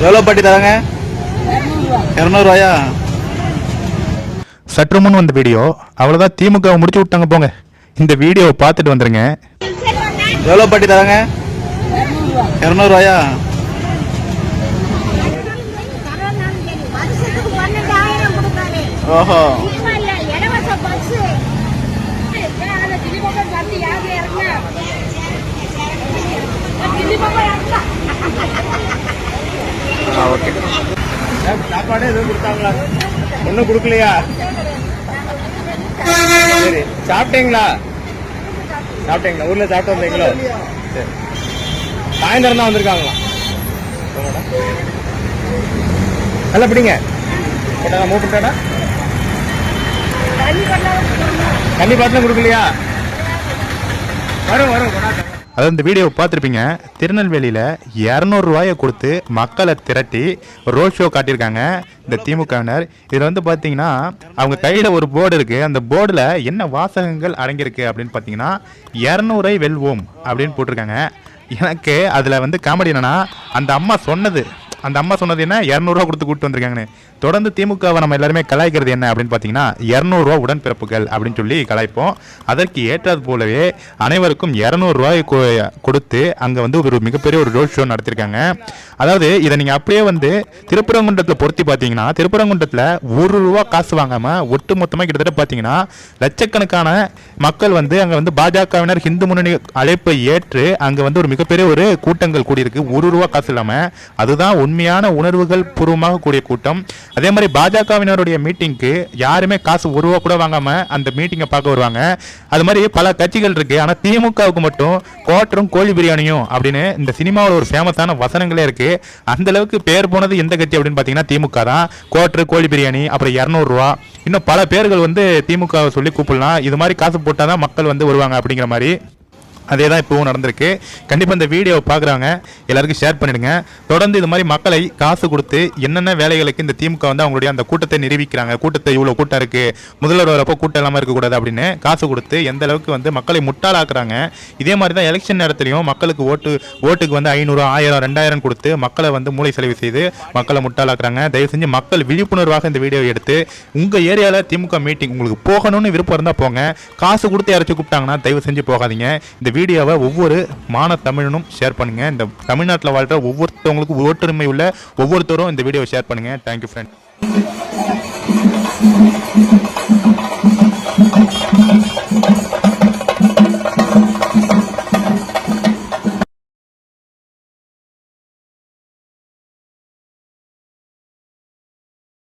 எவ்வளோ பாட்டி தராங்க இரநூறுவாயா சற்று முன் வந்த வீடியோ அவ்வளோதான் திமுக முடிச்சு விட்டாங்க போங்க இந்த வீடியோவை பார்த்துட்டு வந்துருங்க எவ்வளோ பாட்டி தராங்க இரநூறுவாயா ஓஹோ ஓகே. சாப்பாடு எதுவும் கொடுத்தாங்களா? ஒன்றும் கொடுக்கலையா? சரி சாப்பிட்டீங்களா? சாப்பிட்டீங்களா? ஊர்ல சாப்பிட்டு வந்தீங்களோ? சரி. சாயந்தரம் தான் வந்திருக்காங்களா? நல்லா பிடிங்க. போட்டா மூவ் பண்ணிட்டாடா தண்ணி பாட்டிலும் கொடுக்கலையா? வரும் வரும் கொண்டாட்டம் அதாவது இந்த வீடியோவை பார்த்துருப்பீங்க. திருநெல்வேலியில் இரநூறுவாயை கொடுத்து மக்களை திரட்டி ரோட் ஷோ காட்டியிருக்காங்க இந்த திமுகவினர். இதில் வந்து பார்த்தீங்கன்னா அவங்க கையில் ஒரு போர்டு இருக்குது அந்த போர்டில் என்ன வாசகங்கள் அடங்கியிருக்கு அப்படின்னு பார்த்தீங்கன்னா இரநூறை வெல்வோம் அப்படின்னு போட்டிருக்காங்க. எனக்கு அதில் வந்து காமெடி என்னன்னா அந்த அம்மா சொன்னது அந்த அம்மா சொன்னது என்ன? இரநூறுவா கொடுத்து கூப்பிட்டு வந்திருக்காங்கன்னு. தொடர்ந்து திமுகவை நம்ம எல்லாருமே கலாய்க்கிறது என்ன அப்படின்னு பார்த்தீங்கன்னா இரநூறுவா உடன்பிறப்புகள் அப்படின்னு சொல்லி கலாய்ப்போம். அதற்கு ஏற்றது போலவே அனைவருக்கும் இரநூறுவாய் கொடுத்து அங்கே வந்து ஒரு மிகப்பெரிய ஒரு ரோட் ஷோ நடத்தியிருக்காங்க அதாவது இதை நீங்கள் அப்படியே வந்து திருப்பரங்குன்றத்தில் பொருத்தி பார்த்தீங்கன்னா திருப்பரங்குன்றத்தில் ஒரு ரூபா காசு வாங்காமல் ஒட்டு மொத்தமாக கிட்டத்தட்ட பார்த்தீங்கன்னா லட்சக்கணக்கான மக்கள் வந்து அங்கே வந்து பாஜகவினர் ஹிந்து முன்னணி அழைப்பை ஏற்று அங்கே வந்து ஒரு மிகப்பெரிய ஒரு கூட்டங்கள் கூடியிருக்கு. ஒரு ரூபா காசு இல்லாமல் அதுதான் உண்மையான உணர்வுகள் பூர்வமாக கூடிய கூட்டம். அதே மாதிரி பாஜகவினருடைய மீட்டிங்க்கு யாருமே காசு ஒரு ரூபா கூட வாங்காம அந்த மீட்டிங்கை பார்க்க வருவாங்க. அது மாதிரி பல கட்சிகள் இருக்கு. ஆனா திமுகவுக்கு மட்டும் கோட்டரும் கோழி பிரியாணியும் அப்படின்னு இந்த சினிமாவில் ஒரு ஃபேமஸான வசனங்களே இருக்கு. அந்த அளவுக்கு பேர் போனது எந்த கட்சி அப்படின்னு பார்த்தீங்கன்னா திமுக தான். கோட்டரு கோழி பிரியாணி அப்புறம் இரநூறுவா இன்னும் பல பேர்கள் வந்து திமுகவை சொல்லி கூப்பிடலாம். இது மாதிரி காசு போட்டால் தான் மக்கள் வந்து வருவாங்க அப்படிங்கிற மாதிரி. அதே தான் இப்போவும் நடந்திருக்கு. கண்டிப்பாக இந்த வீடியோவை பார்க்குறாங்க எல்லாருக்கும் ஷேர் பண்ணிடுங்க. தொடர்ந்து இது மாதிரி மக்களை காசு கொடுத்து என்னென்ன வேலைகளுக்கு இந்த திமுக வந்து அவங்களுடைய அந்த கூட்டத்தை நிரூபிக்கிறாங்க. கூட்டத்தை இவ்வளோ கூட்டம் இருக்குது முதல்வர் வரப்போ கூட்டம் இல்லாமல் இருக்கக்கூடாது அப்படின்னு காசு கொடுத்து எந்த அளவுக்கு வந்து மக்களை முட்டாளாக்குறாங்க. இதே மாதிரி தான் எலெக்ஷன் நேரத்துலையும் மக்களுக்கு ஓட்டு ஓட்டுக்கு வந்து ஐநூறு ஆயிரம் ரெண்டாயிரம் கொடுத்து மக்களை வந்து மூளை செலவு செய்து மக்களை முட்டாளாக்குறாங்க. தயவு செஞ்சு மக்கள் விழிப்புணர்வாக இந்த வீடியோவை எடுத்து உங்கள் ஏரியாவில் திமுக மீட்டிங் உங்களுக்கு போகணும்னு விருப்பம் இருந்தால் போங்க. காசு கொடுத்து யாராச்சும் கூப்பிட்டாங்கன்னா தயவு செஞ்சு போகாதீங்க. இந்த வீடியோவை ஒவ்வொரு மான தமிழனும் ஷேர் பண்ணுங்க. இந்த தமிழ்நாட்டில் வாழ்கிற ஒவ்வொருத்தவங்களுக்கும் ஒற்றுமை உள்ள ஒவ்வொருத்தரும் இந்த வீடியோவை ஷேர் பண்ணுங்க. Thank you friend